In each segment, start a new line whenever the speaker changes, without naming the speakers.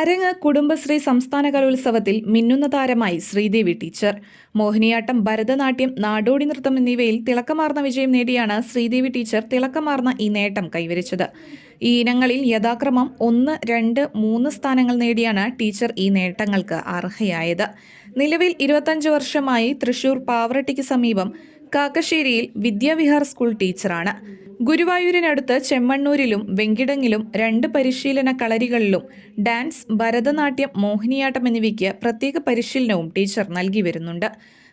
അരങ്ങ് കുടുംബശ്രീ സംസ്ഥാന കലോത്സവത്തിൽ മിന്നുന്ന താരമായി ശ്രീദേവി ടീച്ചർ. മോഹിനിയാട്ടം ഭരതനാട്യം നാടോടി നൃത്തം എന്നിവയിൽ തിളക്കമാർന്ന വിജയം നേടിയാണ് ശ്രീദേവി ടീച്ചർ തിളക്കമാർന്ന ഈ നേട്ടം കൈവരിച്ചത്. ഈ ഇനങ്ങളിൽ യഥാക്രമം ഒന്ന് രണ്ട് മൂന്ന് സ്ഥാനങ്ങൾ നേടിയാണ് ടീച്ചർ ഈ നേട്ടങ്ങൾക്ക് അർഹയായത്. നിലവിൽ ഇരുപത്തഞ്ച് വർഷമായി തൃശൂർ പാവറട്ടിക്ക് സമീപം കാക്കശ്ശേരിയിൽ വിദ്യാവിഹാർ സ്കൂൾ ടീച്ചറാണ്. ഗുരുവായൂരിനടുത്ത് ചെമ്മണ്ണൂരിലും വെങ്കിടങ്ങിലും രണ്ട് പരിശീലന കളരികളിലും ഡാൻസ് ഭരതനാട്യം മോഹിനിയാട്ടം എന്നിവയ്ക്ക് പ്രത്യേക പരിശീലനവും ടീച്ചർ നൽകി വരുന്നുണ്ട്.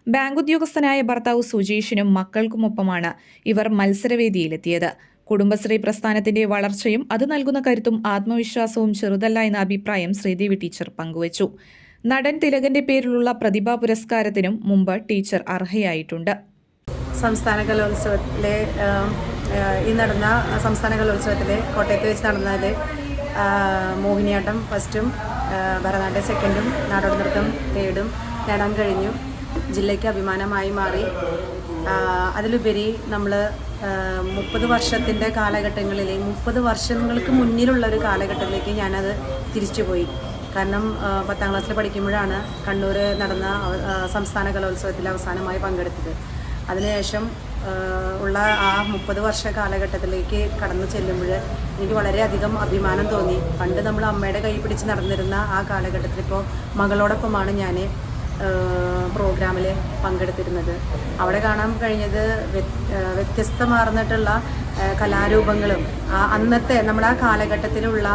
ബാങ്ക് ഉദ്യോഗസ്ഥനായ ഭർത്താവ് സുജീഷിനും മക്കൾക്കുമൊപ്പമാണ് ഇവർ മത്സരവേദിയിലെത്തിയത്. കുടുംബശ്രീ പ്രസ്ഥാനത്തിന്റെ വളർച്ചയും അത് നൽകുന്ന കരുത്തും ആത്മവിശ്വാസവും ചെറുതല്ല എന്ന അഭിപ്രായം ശ്രീദേവി ടീച്ചർ പങ്കുവച്ചു. നടൻ തിലകന്റെ പേരിലുള്ള പ്രതിഭാ പുരസ്കാരത്തിനും മുമ്പ് ടീച്ചർ അർഹയായിട്ടുണ്ട്.
സംസ്ഥാന കലോത്സവത്തിലെ ഈ നടന്ന സംസ്ഥാന കലോത്സവത്തിലെ കോട്ടയത്ത് വെച്ച് നടന്നതിൽ മോഹിനിയാട്ടം ഫസ്റ്റും ഭരതനാട്യം സെക്കൻഡും നാടോടി നൃത്തം തേർഡും നേടാൻ കഴിഞ്ഞു. ജില്ലയ്ക്ക് അഭിമാനമായി മാറി. അതിലുപരി നമ്മൾ മുപ്പത് വർഷത്തിന്റെ കാലഘട്ടങ്ങളിലെ മുപ്പത് വർഷങ്ങൾക്ക് മുന്നിലുള്ള ഒരു കാലഘട്ടത്തിലേക്ക് ഞാനത് തിരിച്ചുപോയി. കാരണം പത്താം ക്ലാസ്സിൽ പഠിക്കുമ്പോഴാണ് കണ്ണൂർ നടന്ന സംസ്ഥാന കലോത്സവത്തിൽ അവസാനമായി പങ്കെടുത്തത്. അതിനുശേഷം ഉള്ള ആ മുപ്പത് വർഷ കാലഘട്ടത്തിലേക്ക് കടന്നു ചെല്ലുമ്പോൾ എനിക്ക് വളരെയധികം അഭിമാനം തോന്നി. പണ്ട് നമ്മൾ അമ്മയുടെ കൈ പിടിച്ച് നടന്നിരുന്ന ആ കാലഘട്ടത്തിൽ ഇപ്പോൾ മകളോടൊപ്പമാണ് ഞാൻ പ്രോഗ്രാമിൽ പങ്കെടുത്തിരുന്നത്. അവിടെ കാണാൻ കഴിഞ്ഞത് വ്യത്യസ്തമാർന്നിട്ടുള്ള കലാരൂപങ്ങളും അന്നത്തെ നമ്മുടെ ആ കാലഘട്ടത്തിലുള്ള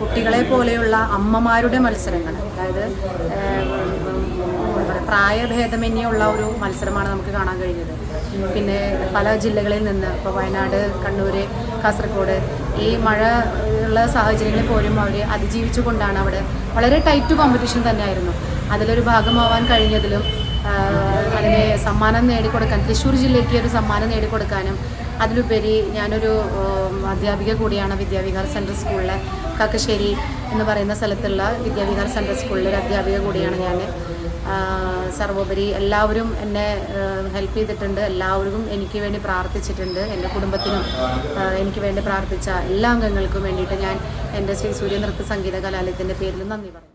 കുട്ടികളെ പോലെയുള്ള അമ്മമാരുടെ മത്സരങ്ങൾ. അതായത് പ്രായഭേദമന്യുള്ള ഒരു മത്സരമാണ് നമുക്ക് കാണാൻ കഴിഞ്ഞത്. പിന്നെ പല ജില്ലകളിൽ നിന്ന് ഇപ്പോൾ വയനാട് കണ്ണൂർ കാസർഗോഡ് ഈ മഴ ഉള്ള സാഹചര്യങ്ങളിൽ പോലും അവർ അതിജീവിച്ചുകൊണ്ടാണ് അവിടെ വളരെ ടൈറ്റ് കോമ്പറ്റീഷൻ തന്നെയായിരുന്നു. അതിലൊരു ഭാഗമാവാൻ കഴിഞ്ഞതിലും അതിന് സമ്മാനം നേടിക്കൊടുക്കാൻ തൃശ്ശൂർ ജില്ലയ്ക്ക് ഒരു സമ്മാനം നേടിക്കൊടുക്കാനും അതിലുപരി ഞാനൊരു അധ്യാപിക കൂടിയാണ് വിദ്യാവിഹാർ സെൻട്രൽ സ്കൂളിലെ കാക്കശ്ശേരി എന്ന് പറയുന്ന സ്ഥലത്തുള്ള വിദ്യാവിഹാർ സെൻട്രൽ സ്കൂളിലെ ഒരു അധ്യാപിക കൂടിയാണ് ഞാൻ സർവോപരി എല്ലാവരും എന്നെ ഹെൽപ്പ് ചെയ്തിട്ടുണ്ട്. എല്ലാവർക്കും എനിക്ക് വേണ്ടി പ്രാർത്ഥിച്ചിട്ടുണ്ട്. എന്റെ കുടുംബത്തിനും എനിക്ക് വേണ്ടി പ്രാർത്ഥിച്ച എല്ലാ അംഗങ്ങൾക്കും വേണ്ടിയിട്ട് ഞാൻ എന്റെ ശ്രീ സൂര്യ നൃത്ത സംഗീത കലാലയത്തിന്റെ പേരിൽ നന്ദി പറഞ്ഞു